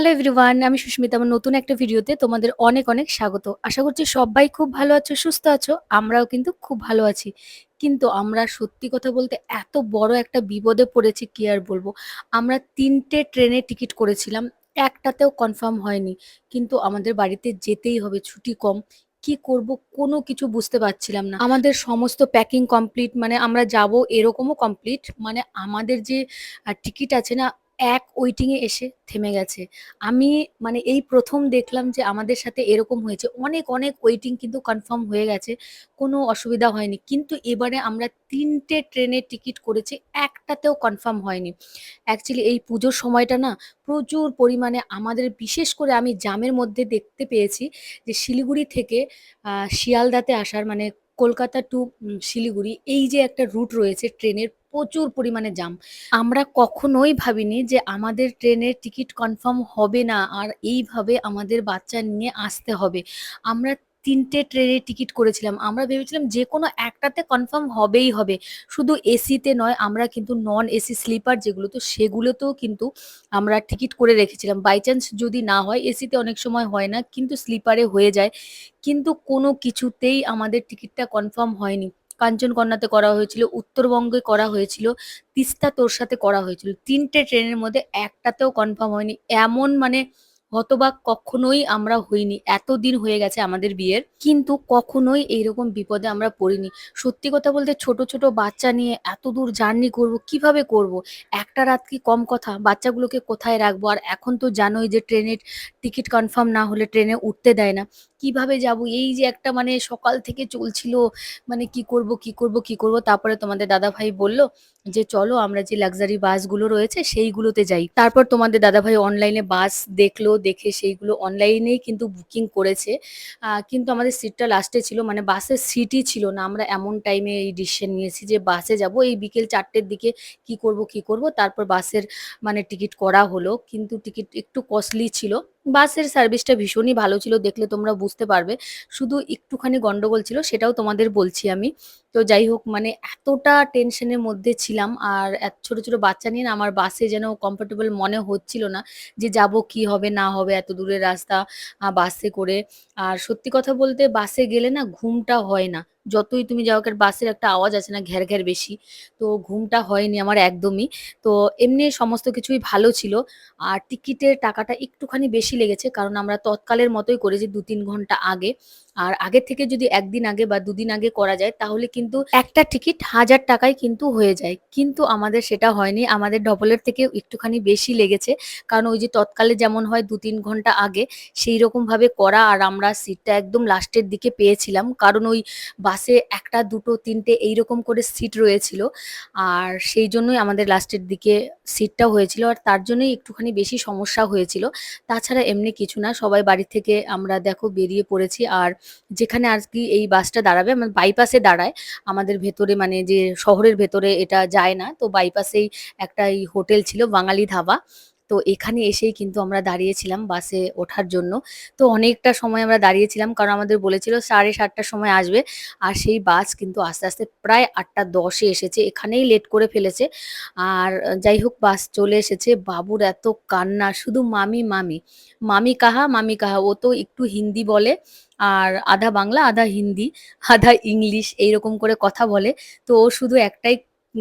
Hello everyone আমি সুস্মিতা আমার নতুন একটা ভিডিওতে তোমাদের অনেক অনেক স্বাগত। আশা করছি সবাই খুব ভালো আছো, সুস্থ আছো, আমরাও কিন্তু খুব ভালো আছি। কিন্তু আমরা সত্যি কথা বলতে এত বড় একটা বিপদে পড়েছি, কি আর বলব? আমরা তিনটে ট্রেনের টিকিট করেছিলাম, একটাতেও কনফার্ম হয়নি। কিন্তু আমাদের বাড়িতে যেতেই হবে, ছুটি কম। কি করব, কোনো কিছু বুঝতে পারছিলাম না। আমাদের সমস্ত প্যাকিং কমপ্লিট মানে আমরা যাব এরকমও কমপ্লিট মানে আমাদের যে টিকিট আছে না এক ওয়েটিংয়ে এসে থেমে গেছে। আমি মানে এই প্রথম দেখলাম যে আমাদের সাথে এরকম হয়েছে। অনেক অনেক ওয়েটিং কিন্তু কনফার্ম হয়ে গেছে। কোনো অসুবিধা হয়নি। কিন্তু এবারে আমরা তিনটে ট্রেনের টিকিট করেছি, একটাতেও কনফার্ম হয়নি। অ্যাকচুয়ালি এই পুজোর সময়টা না প্রচুর পরিমাণে আমাদের বিশেষ করে আমি জামের মধ্যে দেখতে পেয়েছি যে শিলিগুড়ি থেকে শিয়ালদাতে আসার মানে কলকাতা টু শিলিগুড়ি এই যে একটা রুট রয়েছে ট্রেনের প্রচুর পরিমাণে জাম আমরা কখনোই ভাবিনি যে আমাদের ট্রেনের টিকিট কনফার্ম হবে না আর এইভাবে আমাদের বাচ্চা নিয়ে আসতে হবে। আমরা তিনটে ট্রেনের টিকিট করেছিলাম। আমরা ভেবেছিলাম যে কোনো একটাতে কনফার্ম হবেই হবে। শুধু এসিতে নয়, আমরা কিন্তু নন এসি স্লিপার যেগুলো তো সেগুলোতেও কিন্তু আমরা টিকিট করে রেখেছিলাম। বাই চান্স যদি না হয় এসিতে অনেক সময় হয় না, কিন্তু স্লিপারে হয়ে যায়। কিন্তু কোনো কিছুতেই আমাদের টিকিটটা কনফার্ম হয়নি। কাঞ্চনকন্যাতে করা হয়েছিল, উত্তরবঙ্গে করা হয়েছিল, তিস্তা তোর সাথে করা হয়েছিল। তিনটে ট্রেনের মধ্যে একটাতেও কনফার্ম হয়নি। এমন মানে হতবাক কখনোই আমরা হইনি। এতদিন হয়ে গেছে আমাদের বিয়ের, কিন্তু কখনোই এইরকম বিপদে আমরা পড়িনি। সত্যি কথা বলতে ছোট ছোট বাচ্চা নিয়ে এত দূর জার্নি করব, কীভাবে করব? একটা রাত কি কম কথা? বাচ্চাগুলোকে কোথায় রাখব? আর এখন তো জানোই যে ট্রেনের টিকিট কনফার্ম না হলে ট্রেনে উঠতে দেয় না। কীভাবে যাব? এই যে একটা মানে সকাল থেকে চলছিল মানে কি করব কি করব কি করব? তারপরে তোমাদের দাদা ভাই বলল যে চলো আমরা যে লাক্সারি বাসগুলো রয়েছে সেইগুলোতে যাই। তারপর তোমাদের দাদা ভাই অনলাইনে বাস দেখল, দেখে সেইগুলো অনলাইনেই কিন্তু বুকিং করেছে। কিন্তু আমাদের সিটটা লাস্টে ছিল মানে বাসের সিটই ছিল না। আমরা এমন টাইমে এই ডিসিশন নিয়েছি যে বাসে যাব। এই বিকেল চারটের দিকে কি করব কি করব, তারপর বাসের মানে টিকিট করা হলো। কিন্তু টিকিট একটু কস্টলি ছিল। বাসের সার্ভিসটা ভীষণই ভালো ছিল, দেখলে তোমরা বুঝতে পারবে। শুধু একটুখানি গন্ডগোল ছিল, সেটাও তোমাদের বলছি আমি। তো যাই হোক মানে এতটা টেনশনের মধ্যে ছিলাম, আর ছোট ছোট বাচ্চা নিয়ে না আমার বাসে যেন কমফোর্টেবল মনে হচ্ছিল না যে যাব কি হবে, না হবে, এত দূরের রাস্তা বাসে করে। আর সত্যি কথা বলতে বাসে গেলে না ঘুমটা হয় না। যতই তুমি যাও বাসের একটা আওয়াজ আছে না, ঘ্যার ঘ্যার বেশি, তো ঘুমটা হয়নি আমার একদমই। তো এমনি সমস্ত কিছুই ভালো ছিল। আর টিকিটের টাকাটা একটুখানি বেশি লেগেছে, কারণ আমরা তৎকালের মতোই করেছি দু তিন ঘণ্টা আগে। আর আগে থেকে যদি একদিন আগে বা দুদিন আগে করা যায়, তাহলে কিন্তু একটা টিকিট হাজার টাকায় কিন্তু হয়ে যায়। কিন্তু আমাদের সেটা হয়নি। আমাদের ডবলের থেকে একটুখানি বেশি লেগেছে। কারণ ওই যে তৎকালে যেমন হয় দু তিন ঘণ্টা আগে, সেই রকম ভাবে করা আর আমরা সিটটা একদম লাস্টের দিকে পেয়েছিলাম। কারণ ওই বাসে একটা, দুটো, তিনটে এইরকম করে সিট রয়েছিল। আর সেই জন্যই আমাদের লাস্টের দিকে সিটটা হয়েছিল। আর তার জন্যই একটুখানি বেশি সমস্যা হয়েছিল। তাছাড়া এমনি কিছু না। সবাই বাড়ি থেকে আমরা দেখো বেরিয়ে পড়েছি। আর যেখানে আর কি এই বাসটা দাঁড়াবে আমার বাইপাসে দাঁড়ায়। আমাদের ভেতরে মানে যে শহরের ভেতরে এটা যায় না। তো বাইপাসেই একটা এই হোটেল ছিল, বাঙালি ধাবা। তো এখানে এসেই কিন্তু আমরা দাঁড়িয়েছিলাম বাসে ওঠার জন্য। তো অনেকটা সময় আমরা দাঁড়িয়েছিলাম, কারণ আমাদের বলেছিল সাড়ে সাতটার সময় আসবে। আর সেই বাস কিন্তু আস্তে আস্তে প্রায় আটটা দশে এসেছে। এখানেই লেট করে ফেলেছে। আর যাই হোক বাস চলে এসেছে। বাবুর এত কান্না, শুধু মামি মামি। মামি কাহা মামি কাহা। ও তো একটু হিন্দি বলে। আর আধা বাংলা, আধা হিন্দি, আধা ইংলিশ এইরকম করে কথা বলে। তো ও শুধু একটাই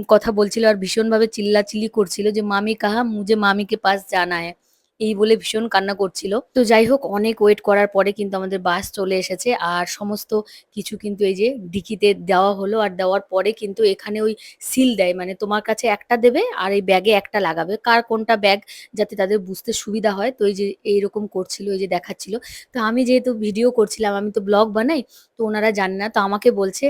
কথা বলছিল আর ভীষণভাবে চিল্লাচিল্লি করছিল যে, মামি কাহা, মুঝে মামিকে পাস জানা হ্যায়। এই বলে ভীষণ কান্না করছিল। তো যাই হোক, অনেক ওয়েট করার পরে কিন্তু আমাদের বাস চলে এসেছে। আর সমস্ত কিছু কিন্তু এই যে ডিকিতে দেওয়া হলো। আর দেওয়ার পরে কিন্তু এখানে ওই সিল দেয়। মানে তোমার কাছে একটা দেবে আর এই ব্যাগে একটা লাগাবে। কার কোনটা ব্যাগ যাতে তাদের বুঝতে সুবিধা হয়। তো এই যে এইরকম করছিল, এই যে দেখাচ্ছিল। তো আমি যেহেতু ভিডিও করছিলাম, আমি তো ব্লগ বানাই, তো ওনারা জানে না। তো আমাকে বলছে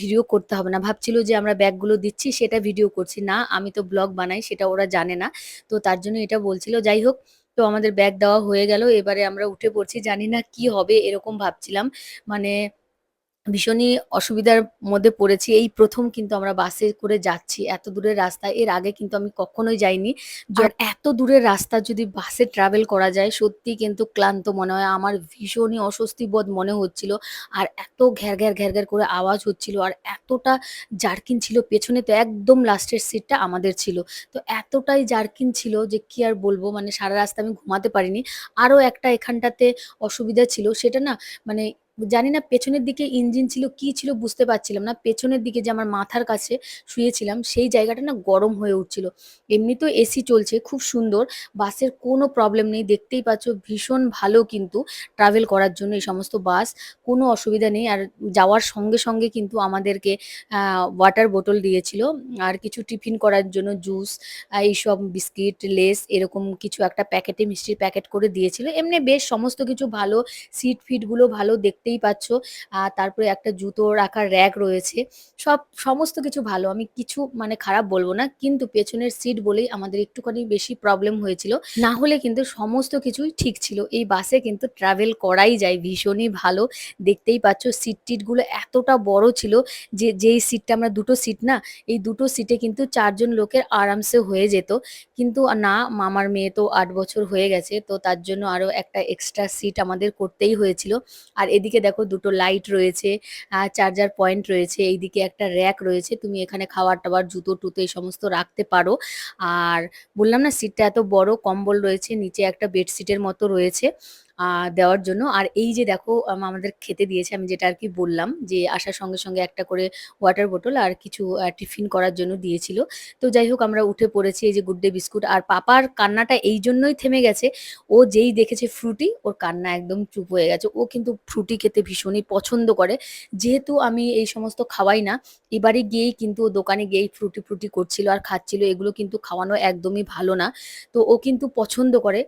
ভিডিও করতে হবে না। ভাবছিল যে আমরা ব্যাগগুলো দিচ্ছি, সেটা ভিডিও করছি। না, আমি তো ব্লগ বানাই, সেটা ওরা জানে না। তো তার জন্য এটা বলছিল। যাই হোক তো আমাদের ব্যাগ দেওয়া হয়ে গেল। এবারে আমরা উঠে পড়ছি। জানি না কি হবে, এরকম ভাবছিলাম। মানে ভীষণই অসুবিধার মধ্যে পড়েছি। এই প্রথম কিন্তু আমরা বাসে করে যাচ্ছি এত দূরের রাস্তা। এর আগে কিন্তু আমি কখনোই যাইনি। আর এত দূরের রাস্তা যদি বাসে ট্রাভেল করা যায় সত্যিই কিন্তু ক্লান্ত মনে হয়। আমার ভীষণই অস্বস্তি বোধ মনে হচ্ছিল। আর এত ঘ্যার, ঘ্যার, ঘ্যার, ঘ্যার করে আওয়াজ হচ্ছিল আর এতটা জার্কিং ছিল পেছনে তো একদম লাস্টের সিটটা আমাদের ছিল। তো এতটাই জার্কিং ছিল যে কি আর বলব মানে সারা রাস্তা আমি ঘুমাতে পারিনি। আরও একটা এখানটাতে অসুবিধা ছিল সেটা না মানে জানি না পেছনের দিকে ইঞ্জিন ছিল, কি ছিল বুঝতে পারছিলাম না। পেছনের দিকে যে আমার মাথার কাছে শুয়েছিলাম সেই জায়গাটা না গরম হয়ে উঠছিল। এমনি তো এসি চলছে খুব সুন্দর। বাসের কোনো প্রবলেম নেই। দেখতেই পাচ্ছ ভীষণ ভালো কিন্তু ট্রাভেল করার জন্য এই সমস্ত বাস। কোনো অসুবিধা নেই। আর যাওয়ার সঙ্গে, সঙ্গে কিন্তু আমাদেরকে ওয়াটার বোতল দিয়েছিল। আর কিছু টিফিন করার জন্য জুস এইসব বিস্কিট, লেস এরকম কিছু একটা প্যাকেটে মিষ্টির প্যাকেট করে দিয়েছিল। এমনি বেশ সমস্ত কিছু ভালো। সিট ফিটগুলো ভালো ভালো দেখতেই পাচ্ছ। আ তারপরে একটা জুতো রাখার র‍্যাক রয়েছে। সব সমস্ত কিছু ভালো। আমি কিছু মানে খারাপ বলব না। কিন্তু পেছনের সিট বলেই আমাদের একটুখানি বেশি প্রবলেম হয়েছিল। না হলে কিন্তু সমস্ত কিছুই ঠিক ছিল। এই বাসে কিন্তু ট্রাভেল করাই যায় ভীষণই ভালো। দেখতেই পাচ্ছ সিট-টিটগুলো এতটা বড় ছিল যে যেই সিটটা আমরা দুটো সিট না, এই দুটো সিটে কিন্তু চারজন লোকের আরামসে হয়ে যেত। কিন্তু না মামার মেয়ে তো আট বছর হয়ে গেছে। তো তার জন্য আরও একটা এক্সট্রা সিট আমাদের করতেই হয়েছিল। আর এদিকে দেখো দুটো লাইট রয়েছে, চার্জার পয়েন্ট রয়েছে, এইদিকে একটা র‍্যাক রয়েছে। তুমি এখানে খাওয়ার টাবার জুতো-টুতো এই সমস্ত রাখতে পারো। আর বললাম না সিটটা এত বড়, কম্বল রয়েছে, নিচে একটা বেডশিটের মতো রয়েছে দেওয়ার জন্য। আর এই যে দেখো আমাদের খেতে দিয়েছে আমি যেটা আর কি বললাম যে আসার সঙ্গে, সঙ্গে একটা করে ওয়াটার বোতল আর কিছু টিফিন করার জন্য দিয়েছিল। তো যাই হোক আমরা উঠে পড়েছি এই যে গুড ডে বিস্কুট। আর পাপার কান্নাটা এই জন্যই থেমে গেছে, ও যেই দেখেছে ফ্রুটি ওর কান্না একদম চুপ হয়ে গেছে। ও কিন্তু ফ্রুটি খেতে ভীষণই পছন্দ করে। যেহেতু আমি এই সমস্ত খাওয়াই না, এবারে গিয়েই কিন্তু ও দোকানে গিয়েই ফ্রুটি, ফ্রুটি করছিল আর খাচ্ছিল। এগুলো কিন্তু খাওয়ানো একদমই ভালো না। তো ও কিন্তু পছন্দ করে।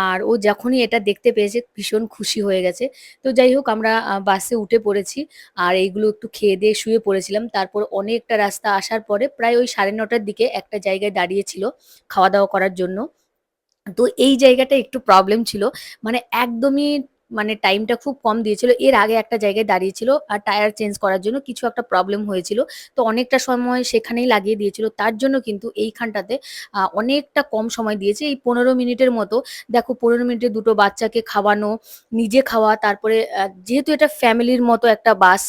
আর ও যখনই এটা দেখতে পেয়েছে ভীষণ খুশি হয়ে গেছে। তো যাই হোক, আমরা বাসে উঠে পড়েছি। আর এইগুলো একটু খেয়ে দিয়ে শুয়ে পড়েছিলাম। তারপর অনেকটা রাস্তা আসার পরে প্রায় ওই সাড়ে নটার দিকে একটা জায়গায় দাঁড়িয়েছিল খাওয়া-দাওয়া করার জন্য। তো এই জায়গাটা একটু প্রবলেম ছিল। মানে একদমই মানে টাইমটা খুব কম দিয়েছিল। এর আগে একটা জায়গায় দাঁড়িয়েছিল আর টায়ার চেঞ্জ করার জন্য কিছু একটা প্রবলেম হয়েছিল। তো অনেকটা সময় সেখানেই লাগিয়ে দিয়েছিল। তার জন্য কিন্তু এইখানটাতে অনেকটা কম সময় দিয়েছে। এই ১৫ মিনিটের মতো। দেখো ১৫ মিনিটে দুটো বাচ্চাকে খাওয়ানো, নিজে খাওয়া তারপরে যেহেতু এটা ফ্যামিলির মতো একটা বাস,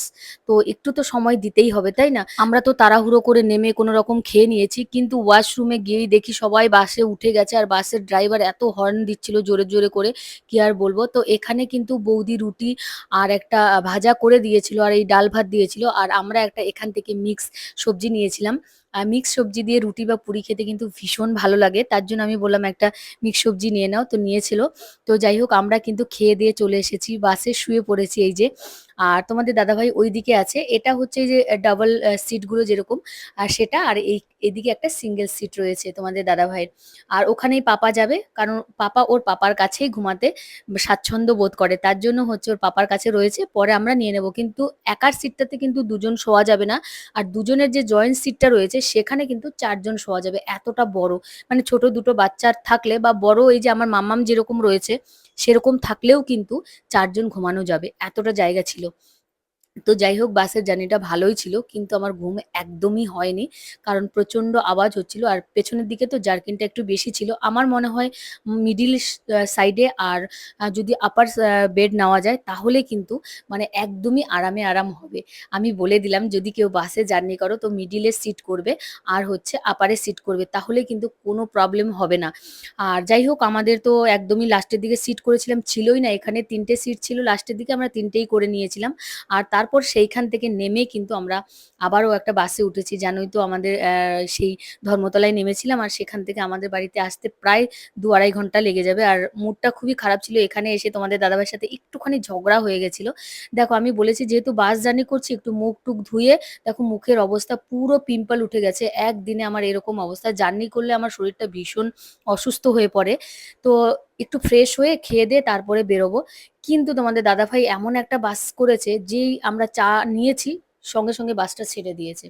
তো একটু তো সময় দিতেই হবে, তাই না? আমরা তো তাড়াহুড়ো করে নেমে কোনো রকম খেয়ে নিয়েছি। কিন্তু ওয়াশরুমে গিয়েই দেখি সবাই বাসে উঠে গেছে আর বাসের ড্রাইভার এত হর্ন দিচ্ছিল জোরে, জোরে করে কি আর বলব তো এখানে কিন্তু বৌদি রুটি আর একটা ভাজা করে দিয়েছিল আর এই ডাল ভাত দিয়েছিল। আর আমরা একটা এখান থেকে মিক্স সবজি নিয়েছিলাম। মিক্স সবজি দিয়ে রুটি বা পুরি খেতে কিন্তু ভীষণ ভালো লাগে। তার জন্য আমি বললাম একটা মিক্স সবজি নিয়ে নাও। তো নিয়েছিল। তো যাই হোক, আমরা কিন্তু খেয়ে দিয়ে চলে এসেছি। বাসে শুয়ে পড়েছি এই যে। আর তোমাদের দাদাভাই ওইদিকে আছে। এটা হচ্ছে যে ডাবল সিটগুলো যেরকম, আর সেটা, আর এই, এদিকে একটা সিঙ্গেল সিট রয়েছে তোমাদের দাদাভাইয়ের। আর ওখানেই পাপা যাবে। কারণ পাপা ওর পাপার কাছেই ঘুমাতে স্বাচ্ছন্দ্য বোধ করে। তার জন্য হচ্ছে ওর পাপার কাছে রয়েছে। পরে আমরা নিয়ে নেব। কিন্তু একার সিটটাতে কিন্তু দুজন শোয়া যাবে না। আর দুজনের যে জয়েন্ট সিটটা রয়েছে সেখানে কিন্তু চারজন শোয়া যাবে। এতটা বড়। মানে ছোট দুটো বাচ্চার থাকলে বা বড় এই যে আমার মাম্মাম যেরকম রয়েছে, সেরকম থাকলেও কিন্তু চারজন ঘুমানো যাবে। এতটা জায়গা ছিল। তো যাই হোক, বাসের জার্নিটা ভালোই ছিল। কিন্তু আমার ঘুম একদমই হয়নি। কারণ প্রচণ্ড আওয়াজ হচ্ছিল। আর পেছনের দিকে তো জার্কিংটা একটু বেশি ছিল। আমার মনে হয় মিডিল সাইডে আর যদি আপার বেড নেওয়া যায়, তাহলে কিন্তু মানে একদমই আরামে আরাম হবে। আমি বলে দিলাম, যদি কেউ বাসে জার্নি করো, তো মিডিলের সিট করবে আর হচ্ছে আপার সিট করবে। তাহলে কিন্তু কোনো প্রবলেম হবে না। আর যাই হোক, আমাদের তো একদমই লাস্টের দিকে সিট করেছিলাম, ছিলই না। এখানে তিনটে সিট ছিল, লাস্টের দিকে আমরা তিনটেই করে নিয়েছিলাম। আর তারপর সেইখান থেকে নেমে কিন্তু আমরা আবারও একটা বাসে উঠেছি। জানোই তো আমাদের সেই ধর্মতলায় নেমেছিলাম। আর সেখান থেকে আমাদের বাড়িতে আসতে প্রায় ২-২.৫ ঘণ্টা লেগে যাবে। আর মুডটা খুবই খারাপ ছিল। এখানে এসে তোমাদের দাদাভাইয়ের সাথে একটুখানি ঝগড়া হয়ে গেছিল। দেখো, আমি বলেছি যেহেতু বাস জার্নি করছি, একটু মুখ-টুক ধুয়ে দেখো, মুখের অবস্থা পুরো পিম্পল উঠে গেছে। একদিনে আমার এরকম অবস্থা। জার্নি করলে আমার শরীরটা ভীষণ অসুস্থ হয়ে পড়ে। তো একটু ফ্রেশ হয়ে খেয়ে দিয়ে তারপরে বেরোবো। কিন্তু তোমাদের দাদাভাই এমন একটা বাস করেছে যেই আমরা চা নিয়েছি সঙ্গে, সঙ্গে বাসটা ছেড়ে দিয়েছে।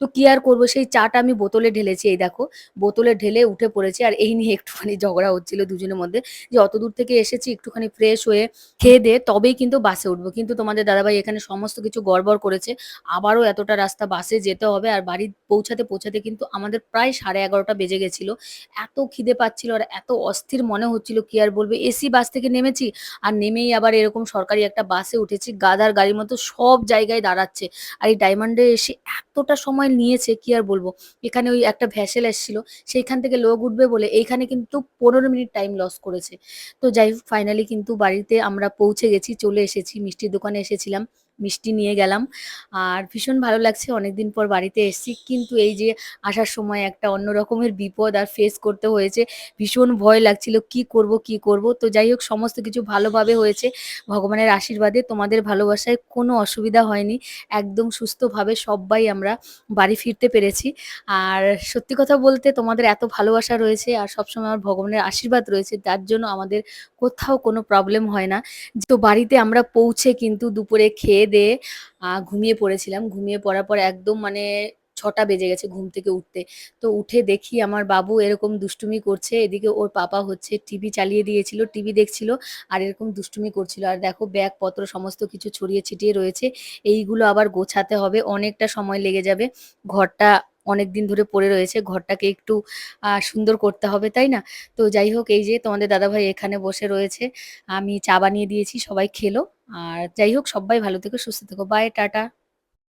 তো কি আর করব? সেই চাটা আমি বোতলে ঢেলেছি, এই দেখো। বোতলে ঢেলে উঠে পড়েছি, আর এই নিয়ে একটুখানি ঝগড়া হচ্ছিল দুজনের মধ্যে। যে অত দূর থেকে এসেছি, একটুখানি ফ্রেশ হয়ে খেয়ে দিয়ে তবেই কিন্তু বাসে উঠবো। কিন্তু তোমাদের দাদাভাই এখানে সমস্ত কিছু গড়বড় করেছে। আবারও এতটা রাস্তা বাসে যেতে হবে, আর বাড়ি পৌঁছাতে পৌঁছাতে কিন্তু আমাদের প্রায় সাড়ে এগারোটা বেজে গেছিল। এত খিদে পাচ্ছিল, আর এত অস্থির মনে হচ্ছিল, কি আর বলব? এসি বাস থেকে নেমেছি, আর নেমেই আবার এরকম সরকারি একটা বাসে উঠেছি। গাদার গাড়ির মতো সব জায়গায় দাঁড়াচ্ছে। আর এই ডায়মন্ডে এসে এতটা সময় নিয়েছে, কি আর বলব? এখানে ওই একটা ভ্যাসেল এসেছিল, সেইখান থেকে লোক উঠবে বলে এইখানে কিন্তু পনেরো মিনিট টাইম লস করেছে। তো যাই হোক ফাইনালি কিন্তু বাড়িতে আমরা পৌঁছে গেছি, চলে এসেছি, মিষ্টির দোকানে এসেছিলাম। মিষ্টি নিয়ে গেলাম। আর ভীষণ ভালো লাগছে, অনেকদিন পর বাড়িতে এসেছি। কিন্তু এই যে আসার সময় একটা অন্য রকমের বিপদ আর ফেস করতে হয়েছে, ভীষণ ভয় লাগছিল, কি করব কি করব? তো যাই হোক, সমস্ত কিছু ভালোভাবে হয়েছে। ভগবানের আশীর্বাদে তোমাদের ভালোবাসায় কোনো অসুবিধা হয়নি। একদম সুস্থভাবে সবাই আমরা বাড়ি ফিরতে পেরেছি। আর সত্যি কথা বলতে তোমাদের এত ভালোবাসা রয়েছে আর সবসময় আমার ভগবানের আশীর্বাদ রয়েছে, তার জন্য আমাদের কোথাও কোনো প্রবলেম হয় না। তো বাড়িতে আমরা পৌঁছে কিন্তু দুপুরে খেয়ে দিয়ে ঘুমিয়ে পড়েছিলাম। ঘুমিয়ে পড়ার পর একদম মানে ছটা বেজে গেছে ঘুম থেকে উঠতে। তো উঠে দেখি আমার বাবু এরকম দুষ্টুমি করছে, এদিকে ওর পাপা হচ্ছে টিভি চালিয়ে দিয়েছিল, টিভি দেখছিল আর এরকম দুষ্টুমি করছিল। আর দেখো ব্যাগ পত্র সমস্ত কিছু ছড়িয়ে ছিটিয়ে রয়েছে, এইগুলো আবার গোছাতে হবে, অনেকটা সময় লেগে যাবে। ঘরটা অনেক দিন ধরে পড়ে রয়েছে, ঘরটাকে একটু সুন্দর করতে হবে, তাই না? তো যাই হোক, এই যে তোমাদের দাদাভাই এখানে বসে রয়েছে, আমি চা বানিয়ে দিয়েছি, সবাই খেলো। আর যাই হোক সবাই ভালো থেকো সুস্থ থেকো। Bye tata.